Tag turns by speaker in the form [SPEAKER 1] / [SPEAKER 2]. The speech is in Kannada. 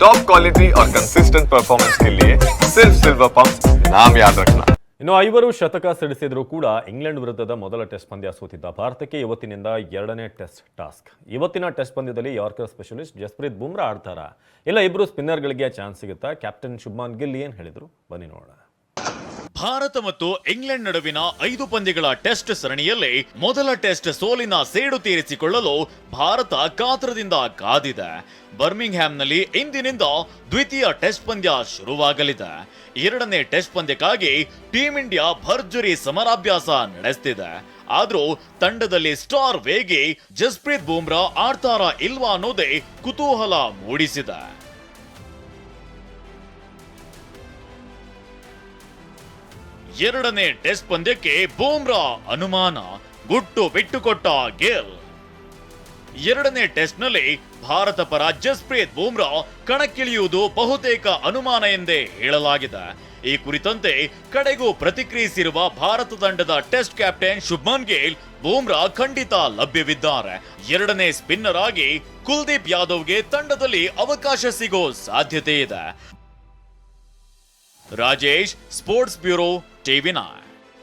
[SPEAKER 1] टॉप क्वालिटी और कंसिस्टेंट परफॉर्मेंस के लिए सिर्फ सिल्वर पंप नाम याद रखना
[SPEAKER 2] ಇನ್ನು ಐವರು ಶತಕ ಸಿಡಿಸಿದರೂ ಕೂಡ ಇಂಗ್ಲೆಂಡ್ ವಿರುದ್ಧದ ಮೊದಲ ಟೆಸ್ಟ್ ಪಂದ್ಯ ಸೋತಿದ್ದ ಭಾರತಕ್ಕೆ ಇವತ್ತಿನಿಂದ ಎರಡನೇ ಟೆಸ್ಟ್ ಟಾಸ್ಕ್ ಇವತ್ತಿನ ಟೆಸ್ಟ್ ಪಂದ್ಯದಲ್ಲಿ ಯಾರ್ಕರ್ ಸ್ಪೆಷಲಿಸ್ಟ್ ಜಸ್ಪ್ರೀತ್ ಬುಮ್ರಾ ಆಡ್ತಾರಾ ಇಲ್ಲ ಇಬ್ಬರು ಸ್ಪಿನ್ನರ್ಗಳಿಗೆ ಚಾನ್ಸ್ ಸಿಗುತ್ತಾ ಕ್ಯಾಪ್ಟನ್ ಶುಭ್ಮಾನ್ ಗಿಲ್ ಏನ್ ಹೇಳಿದ್ರು ಬನ್ನಿ ನೋಡೋಣ
[SPEAKER 3] ಭಾರತ ಮತ್ತು ಇಂಗ್ಲೆಂಡ್ ನಡುವಿನ ಐದು ಪಂದ್ಯಗಳ ಟೆಸ್ಟ್ ಸರಣಿಯಲ್ಲಿ ಮೊದಲ ಟೆಸ್ಟ್ ಸೋಲಿನ ಸೇಡು ತೀರಿಸಿಕೊಳ್ಳಲು ಭಾರತ ಕಾತರದಿಂದ ಕಾದಿದೆ. ಬರ್ಮಿಂಗ್ಹ್ಯಾಮ್ನಲ್ಲಿ ಇಂದಿನಿಂದ ದ್ವಿತೀಯ ಟೆಸ್ಟ್ ಪಂದ್ಯ ಶುರುವಾಗಲಿದೆ. ಎರಡನೇ ಟೆಸ್ಟ್ ಪಂದ್ಯಕ್ಕಾಗಿ ಟೀಂ ಇಂಡಿಯಾ ಭರ್ಜರಿ ಸಮರಾಭ್ಯಾಸ ನಡೆಸ್ತಿದೆ. ಆದರೂ ತಂಡದಲ್ಲಿ ಸ್ಟಾರ್ ವೇಗಿ ಜಸ್ಪ್ರೀತ್ ಬೂಮ್ರಾ ಆಡ್ತಾರಾ ಇಲ್ವಾ ಅನ್ನೋದೇ ಕುತೂಹಲ ಮೂಡಿಸಿದೆ. ಎರಡನೇ ಟೆಸ್ಟ್ ಪಂದ್ಯಕ್ಕೆ ಬೂಮ್ರಾ ಅನುಮಾನ, ಗುಟ್ಟು ಬಿಟ್ಟುಕೊಟ್ಟ ಗಿಲ್. ಎರಡನೇ ಟೆಸ್ಟ್ನಲ್ಲಿ ಭಾರತ ಪರ ಜಸ್ಪ್ರೀತ್ ಬೂಮ್ರಾ ಕಣಕ್ಕಿಳಿಯುವುದು ಬಹುತೇಕ ಅನುಮಾನ ಎಂದೇ ಹೇಳಲಾಗಿದೆ. ಈ ಕುರಿತಂತೆ ಕಡೆಗೂ ಪ್ರತಿಕ್ರಿಯಿಸಿರುವ ಭಾರತ ತಂಡದ ಟೆಸ್ಟ್ ಕ್ಯಾಪ್ಟನ್ ಶುಭ್ಮನ್ ಗೇಲ್, ಬೂಮ್ರಾ ಖಂಡಿತ ಲಭ್ಯವಿದ್ದಾರೆ. ಎರಡನೇ ಸ್ಪಿನ್ನರ್ ಆಗಿ ಕುಲ್ದೀಪ್ ಯಾದವ್ಗೆ ತಂಡದಲ್ಲಿ ಅವಕಾಶ ಸಿಗೋ ಸಾಧ್ಯತೆ ಇದೆ. Rajesh sports bureau TV nine.